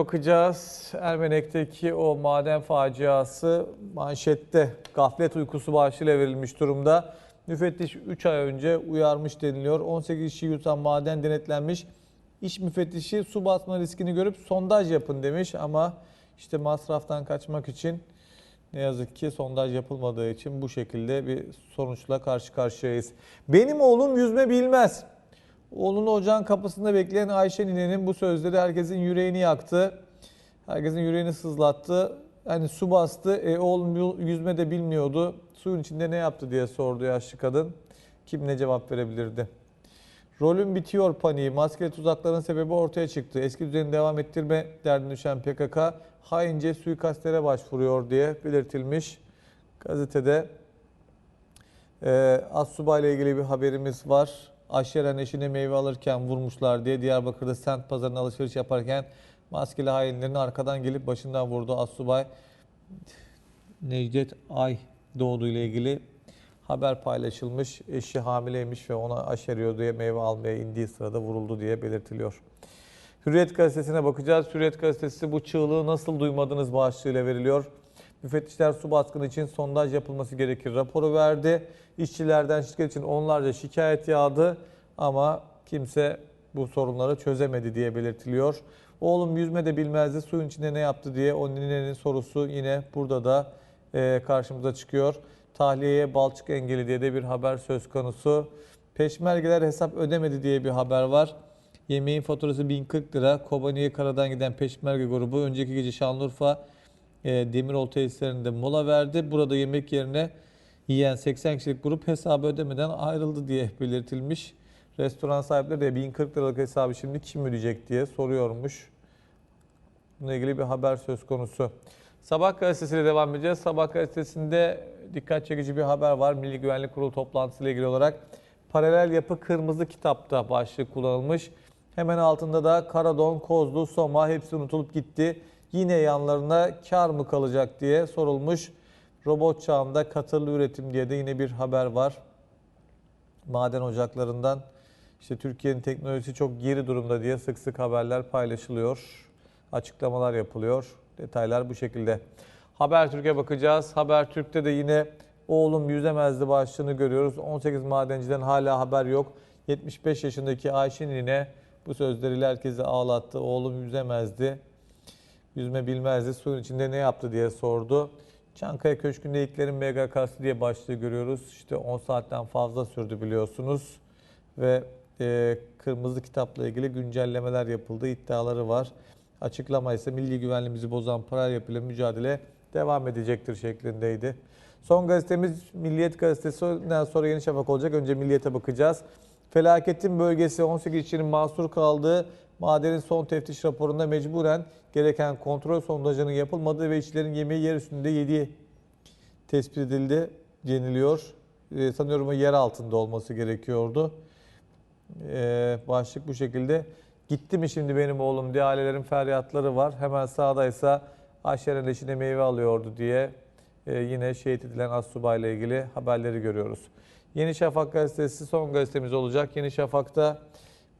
Bakacağız. Ermenek'teki o maden faciası manşette gaflet uykusu başlığıyla verilmiş durumda. Müfettiş 3 ay önce uyarmış deniliyor. 18 kişi yutan maden denetlenmiş. İş müfettişi su basma riskini görüp sondaj yapın demiş ama işte masraftan kaçmak için ne yazık ki sondaj yapılmadığı için bu şekilde bir sonuçla karşı karşıyayız. Benim oğlum yüzme bilmez. Oğlunu ocağın kapısında bekleyen Ayşe ninenin bu sözleri herkesin yüreğini yaktı. Herkesin yüreğini sızlattı. Yani su bastı. E, oğlum yüzme de bilmiyordu. Suyun içinde ne yaptı diye sordu yaşlı kadın. Kim ne cevap verebilirdi? Rolün bitiyor paniği. Maskeli tuzakların sebebi ortaya çıktı. Eski düzeni devam ettirme derdine düşen PKK haince suikastlere başvuruyor diye belirtilmiş. Gazetede ee, Assubay ile ilgili bir haberimiz var. Aşeren eşine meyve alırken vurmuşlar diye Diyarbakır'da semt pazarına alışveriş yaparken maskeli hainlerin arkadan gelip başından vurdu. Assubay Necdet Ay doğduğu ile ilgili haber paylaşılmış. Eşi hamileymiş ve ona aşeriyor diye meyve almaya indiği sırada vuruldu diye belirtiliyor. Hürriyet gazetesine bakacağız. Hürriyet gazetesi bu çığlığı nasıl duymadınız başlığıyla veriliyor. Müfettişler su baskını için sondaj yapılması gerekir raporu verdi. İşçilerden şirket için onlarca şikayet yağdı ama kimse bu sorunları çözemedi diye belirtiliyor. Oğlum yüzme de bilmezdi suyun içinde ne yaptı diye o ninenin sorusu yine burada da e, karşımıza çıkıyor. Tahliyeye balçık engeli diye de bir haber söz konusu. Peşmergeler hesap ödemedi diye bir haber var. Yemeğin faturası 1040 lira. Kobani'ye karadan giden Peşmerge grubu önceki gece Şanlıurfa Demirol tesislerinde mola verdi. Burada yemek yerine yiyen 80 kişilik grup hesabı ödemeden ayrıldı diye belirtilmiş. Restoran sahipleri de 1040 liralık hesabı şimdi kim ödeyecek diye soruyormuş. Bununla ilgili bir haber söz konusu. Sabah gazetesiyle devam edeceğiz. Sabah gazetesinde dikkat çekici bir haber var. Milli Güvenlik Kurulu toplantısıyla ilgili olarak paralel yapı kırmızı kitapta başlık kullanılmış. Hemen altında da Karadon, Kozlu, Soma hepsi unutulup gitti. Yine yanlarına kar mı kalacak diye sorulmuş. Robot çağında katırlı üretim diye de yine bir haber var. Maden ocaklarından işte Türkiye'nin teknolojisi çok geri durumda diye sık sık haberler paylaşılıyor. Açıklamalar yapılıyor. Detaylar bu şekilde. Habertürk'e bakacağız. Habertürk'te de yine oğlum yüzemezdi başlığını görüyoruz. 18 madenciden hala haber yok. 75 yaşındaki Ayşin yine bu sözleriyle herkesi ağlattı. Oğlum yüzemezdi. Yüzme bilmezdi. Suyun içinde ne yaptı diye sordu. Çankaya Köşkü'nde ilklerin MGK'sı diye başlığı görüyoruz. İşte 10 saatten fazla sürdü biliyorsunuz. Ve e, Kırmızı Kitap'la ilgili güncellemeler yapıldı. iddiaları var. Açıklama ise milli güvenliğimizi bozan paralel yapıyla mücadele devam edecektir şeklindeydi. Son gazetemiz Milliyet Gazetesi'nden sonra Yeni Şafak olacak. Önce Milliyet'e bakacağız. Felaketin bölgesi 18 işçinin mahsur kaldığı madenin son teftiş raporunda mecburen gereken kontrol sondajının yapılmadığı ve işçilerin yemeği yer üstünde yediği tespit edildi deniliyor. Ee, sanıyorum yer altında olması gerekiyordu. Ee, başlık bu şekilde. Gitti mi şimdi benim oğlum diye ailelerin feryatları var. Hemen sağdaysa Ayşe'nin eşine meyve alıyordu diye e, yine şehit edilen Assubay'la ilgili haberleri görüyoruz. Yeni Şafak gazetesi son gazetemiz olacak. Yeni Şafak'ta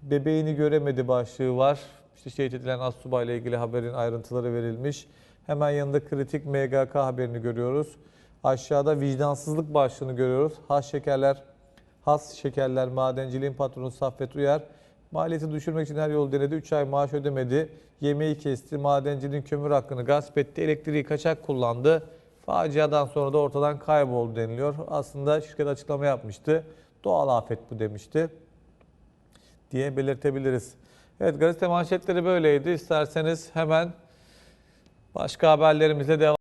bebeğini göremedi başlığı var. İşte şehit edilen Assubay'la ilgili haberin ayrıntıları verilmiş. Hemen yanında kritik MGK haberini görüyoruz. Aşağıda vicdansızlık başlığını görüyoruz. Has şekerler, has şekerler madenciliğin patronu Saffet Uyar maliyeti düşürmek için her yol denedi. 3 ay maaş ödemedi. Yemeği kesti. Madencinin kömür hakkını gasp etti. Elektriği kaçak kullandı. Faciadan sonra da ortadan kayboldu deniliyor. Aslında şirket açıklama yapmıştı. Doğal afet bu demişti diye belirtebiliriz. Evet gazete manşetleri böyleydi. İsterseniz hemen başka haberlerimizle devam